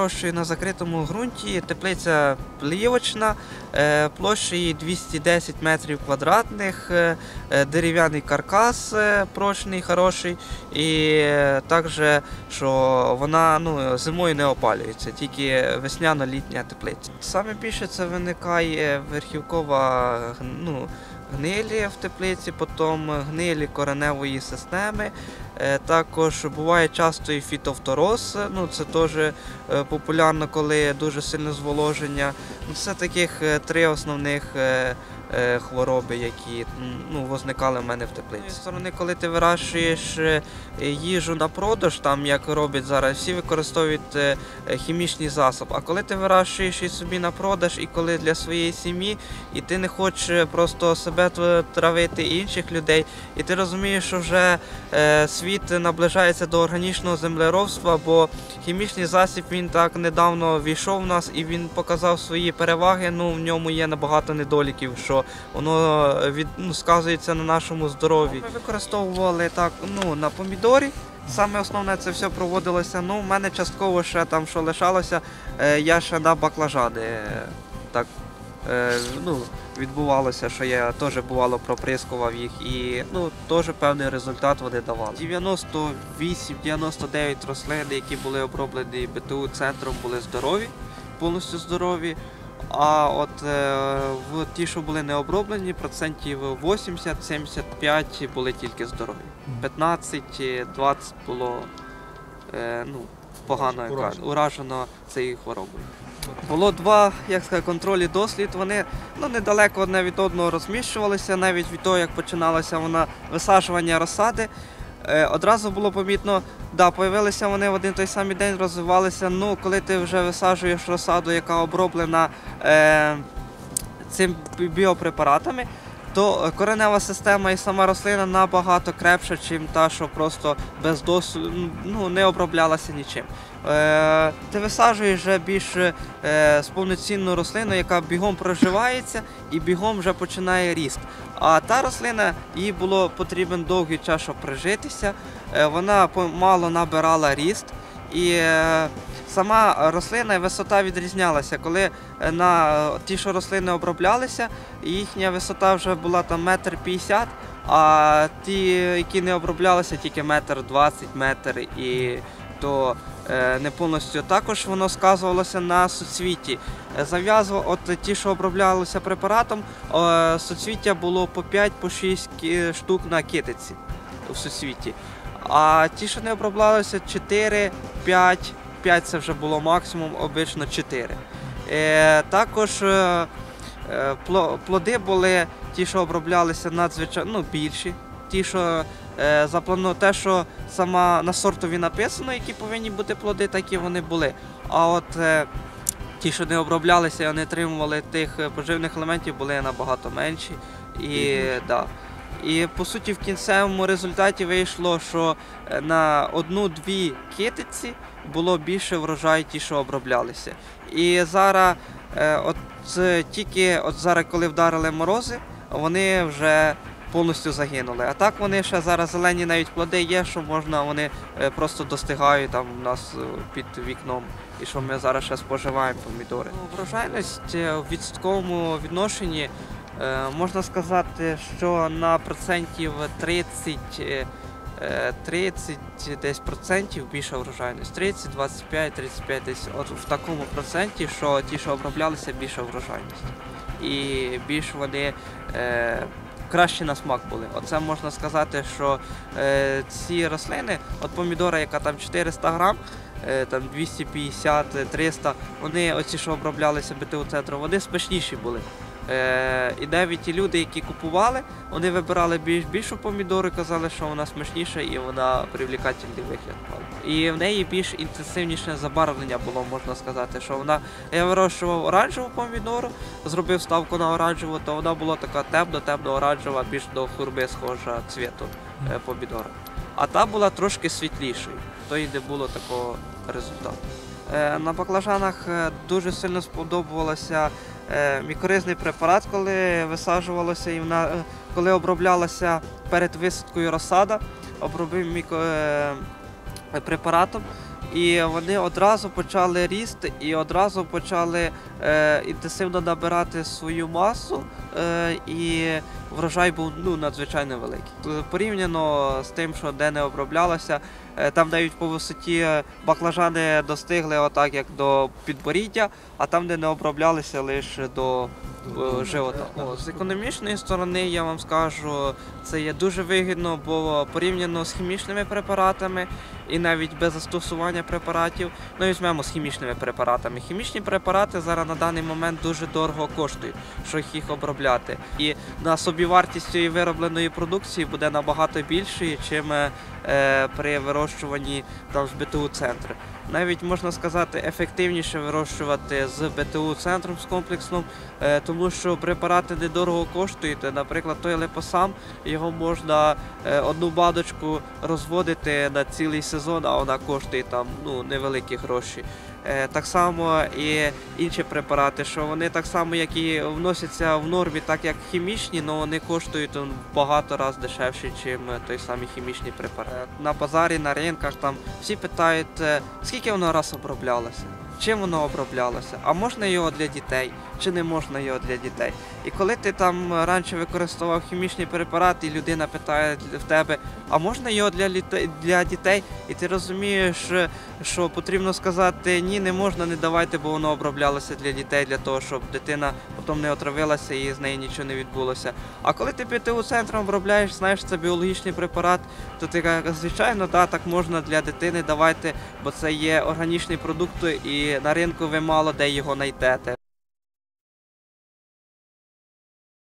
вирощую на закритому ґрунті. Теплиця плівочна, е, площа 210 метрів квадратних, е, е, дерев'яний каркас прочний, хороший, і також, що вона ну, зимою не опалюється, тільки весняно-літня теплиця. Саме більше це виникає верхівкова ну, гнилі в теплиці, потім гнилі кореневої системи. Е, Також буває часто і фітофтороз, ну це теж е, популярно, коли дуже сильне зволоження. Ну, Це таких е, три основних хвороби, які ну, возникали в мене в теплиці. З сторони, коли ти вирощуєш е, їжу на продаж, там як роблять зараз, всі використовують е, е, хімічний засоб. А коли ти вирощуєш і собі на продаж, і коли для своєї сім'ї, і ти не хочеш просто себе травити і інших людей, і ти розумієш, що вже е, світ наближається до органічного землеробства, бо хімічний засіб він так недавно війшов в нас і він показав свої переваги. Ну в ньому є набагато недоліків, що воно е, від ну, сказується на нашому здоров'ї. Ми використовували так ну на помідорі. Саме основне це все проводилося. Ну, в мене частково ще там, що лишалося, е, я ще на баклажани. е, Так, ну, відбувалося, що я теж бувало проприскував їх і ну, теж певний результат вони давали. 98-99 рослин, які були оброблені БТУ центром, були здорові, повністю здорові. А от е, в ті, що були не оброблені, процентів 80-75 були тільки здорові. 15-20 було е, ну, погано Уражено. уражено цією хворобою. Було два, як сказати, контролі дослід. Вони ну, недалеко одне від одного розміщувалися, навіть від того, як починалося вона висаджування розсади. Е, одразу було помітно, да, появилися вони в один той самий день, розвивалися. Ну, коли ти вже висаджуєш розсаду, яка оброблена е, цим біопрепаратами, то е, коренева система і сама рослина набагато крепша, ніж та, що просто без досвіду ну, не оброблялася нічим. Е, ти висаджуєш вже більш е, повноцінну рослину, яка бігом проживається і бігом вже починає ріст. А та рослина, їй було потрібен довгий час, щоб прижитися. Е, вона помало набирала ріст. І е, сама рослина і висота відрізнялася. Коли е, на е, ті, що рослини оброблялися, їхня висота вже була там метр п'ятдесят, а ті, які не оброблялися, тільки метр двадцять, метр і то не повністю. Також воно сказувалося на суцвіті. Зав'язував, от ті, що оброблялися препаратом, суцвіття було по 5-6 кі- штук на китиці в суцвіті. А ті, що не оброблялися, 4, 5, 5 це вже було максимум, обично 4. Е, також е, е, плоди були ті, що оброблялися надзвичайно ну, більші. Ті, що е, заплано, те, що сама на сортові написано, які повинні бути плоди, такі вони були. А от е, ті, що не оброблялися і не отримували тих е, поживних елементів, були набагато менші. І, да. І по суті, в кінцевому результаті вийшло, що е, на одну-дві китиці було більше врожай, ті, що оброблялися. І зараз, е, от тільки от зараз, коли вдарили морози, вони вже повністю загинули. А так вони ще зараз зелені навіть плоди є, що можна, вони е, просто достигають там у нас під вікном. І що ми зараз ще споживаємо помідори. Ну, врожайність в відсотковому відношенні можна сказати, що на процентів 30, е, е, 30 десь процентів більша врожайність. 30, 25, 35 десь от в такому проценті, що ті, що оброблялися, більша врожайність. І більш вони е, краще на смак були. Оце можна сказати, що е, ці рослини, от помідора, яка там 400 грам, е, там 250-300, вони оці, що оброблялися БТУ центру, вони смачніші були. Е, і навіть ті люди, які купували, вони вибирали більш більшу помідору казали, що вона смачніша і вона привлекательний вигляд мала. І в неї більш інтенсивніше забарвлення було, можна сказати, що вона. Я вирощував оранжеву помідору, зробив ставку на оранжеву, то вона була така темно-темно-оранжева, більш до хурби схожа цвіту е, помідора. А та була трошки світлішою, то й не було такого результату. Е, На баклажанах е, дуже сильно сподобувалося е, мікоризний препарат, коли висаджувалося і вона, коли оброблялася перед висадкою розсада, обробив міко, е, препаратом. І вони одразу почали ріст і одразу почали е, інтенсивно набирати свою масу, е, і врожай був ну, надзвичайно великий. Е, Порівняно з тим, що де не оброблялося, е, там навіть по висоті е, баклажани достигли отак, як до підборіддя, а там, де не оброблялися, лише до е, живота. О, з економічної сторони я вам скажу, це є дуже вигідно, бо порівняно з хімічними препаратами і навіть без застосування препаратів, ну візьмемо з хімічними препаратами. Хімічні препарати зараз на даний момент дуже дорого коштують, щоб їх обробляти. І на собівартість цієї виробленої продукції буде набагато більшою, чим е, при вирощуванні там з БТУ центру. Навіть можна сказати, ефективніше вирощувати з БТУ центром з комплексним, е, тому що препарати недорого коштують. Наприклад, той лепосам його можна е, одну баночку розводити на цілий сезон, а вона коштує там ну, невеликі гроші. Е, Так само і інші препарати, що вони так само, як і вносяться в нормі, так як хімічні, але вони коштують ну, багато разів дешевше, ніж той самий хімічний препарат. Е, На базарі, на ринках там всі питають, е, скільки воно раз оброблялося, чим воно оброблялося, а можна його для дітей, чи не можна його для дітей. І коли ти там раніше використовував хімічні препарати, і людина питає в тебе, а можна його для, для дітей, і ти розумієш, що потрібно сказати ні, не можна, не давайте, бо воно оброблялося для дітей, для того, щоб дитина потім не отравилася і з неї нічого не відбулося. А коли ти ПТУ центром обробляєш, знаєш, це біологічний препарат, то ти кажеш, звичайно, да, так можна для дитини давайте, бо це є органічний продукт, і на ринку ви мало де його знайдете.